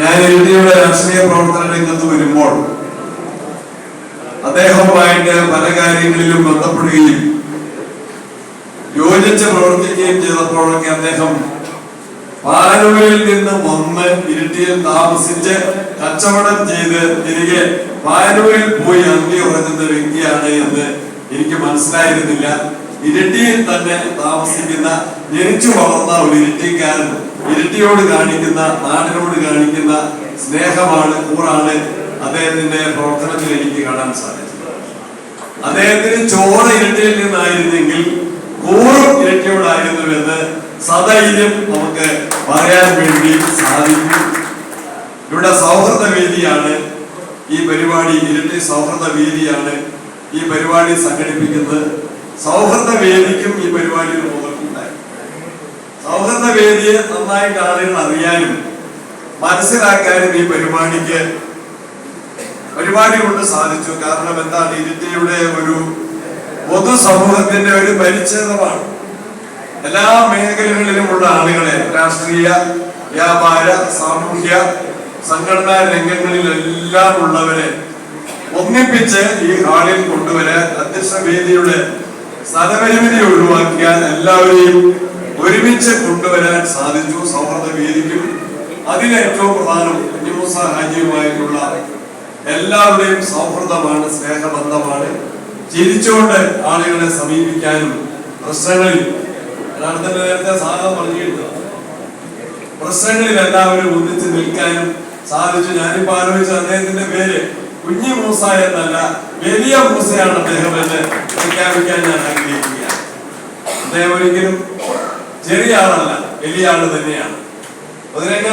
ഞാൻ ഇന്ത്യയുടെ രാഷ്ട്രീയ പ്രവർത്തന രംഗത്ത് വരുമ്പോൾ അദ്ദേഹവുമായിട്ട് പല കാര്യങ്ങളിലും ബന്ധപ്പെടുകയും യോജിച്ച് പ്രവർത്തിക്കുകയും ചെയ്തപ്പോഴൊക്കെ അദ്ദേഹം പാനൂരിൽ നിന്ന് വന്ന് ഇരുട്ടിയിൽ താമസിച്ച് കച്ചവടം ചെയ്ത് തിരികെ പാനൂരിൽ പോയി അന്തി ഉറങ്ങുന്ന വ്യക്തിയാണ് എന്ന് എനിക്ക് മനസ്സിലായിരുന്നില്ല. ഇരട്ടിയിൽ തന്നെ താമസിക്കുന്ന ജനിച്ചു വളർന്ന ഒരു ഇരട്ടിക്കാരൻ ഇരട്ടിയോട് കാണിക്കുന്ന നാടിനോട് കാണിക്കുന്ന സ്നേഹമാണ് കൂറാണ് അദ്ദേഹത്തിന്റെ പ്രവർത്തനത്തിൽ എനിക്ക് കാണാൻ സാധിച്ചത്. അദ്ദേഹത്തിന് ചോറ് ഇരട്ടിയിൽ നിന്നായിരുന്നെങ്കിൽ കൂറും ഇരട്ടിയോടായിരുന്നുവെന്ന് സധൈര്യം നമുക്ക് പറയാൻ വേണ്ടി സാധിക്കും. ഇവിടെ സൗഹൃദ വേദിയാണ് ഈ പരിപാടി ഇരട്ടി സൗഹൃദ വേദിയാണ് ഈ പരിപാടി സംഘടിപ്പിക്കുന്നത്. സൗഹൃദ വേദിക്കും ഈ പരിപാടിയിൽ മുതൽക്കുണ്ടായി സൗഹൃദ വേദിയെ നന്നായിട്ട് ആളുകൾ അറിയാനും മനസ്സിലാക്കാനും ഈ പരിപാടിക്ക് പരിപാടി കൊണ്ട് സാധിച്ചു. കാരണം എന്താണ്? ഇതിന്റെ ഒരു പൊതുസമൂഹത്തിന്റെ ഒരു പരിച്ഛേദമാണ്. എല്ലാ മേഖലകളിലുമുള്ള ആളുകളെ രാഷ്ട്രീയ വ്യാപാര സാമൂഹ്യ സംഘടനാ രംഗങ്ങളിലെല്ലാം ഉള്ളവരെ ഒന്നിപ്പിച്ച് ഈ ഹാളിൽ കൊണ്ടുവരാൻ അധ്യക്ഷ വേദിയുടെ സ്ഥലപരിമിതി ഒഴിവാക്കിയാൽ എല്ലാവരെയും ഒരുമിച്ച് കൊണ്ടുവരാൻ സാധിച്ചു. സൗഹൃദ വേദിക്കും അതിലേറ്റവും പ്രധാനം കുഞ്ഞുമൂസ ഹാജിയുമായിട്ടുള്ള എല്ലാവരുടെയും സൗഹൃദമാണ് സ്നേഹബന്ധമാണ്. ചിരിച്ചുകൊണ്ട് ആളുകളെ സമീപിക്കാനും പ്രശ്നങ്ങളിൽ നേരത്തെ സാധനം പറഞ്ഞിട്ടുണ്ട് പ്രശ്നങ്ങളിൽ എല്ലാവരും ഒന്നിച്ച് നിൽക്കാനും സാധിച്ചു. ഞാനിപ്പോ ആലോചിച്ച അദ്ദേഹത്തിന്റെ പേര് കുഞ്ഞി മൂസ എന്നല്ല വലിയ മൂസയാണ് അദ്ദേഹം എന്ന് പ്രഖ്യാപിക്കാൻ ഞാൻ ആഗ്രഹിക്കുകയാണ്. അദ്ദേഹം ഒരിക്കലും ചെറിയ ആളല്ല വലിയ ആൾ തന്നെയാണ്. അതിനൊക്കെ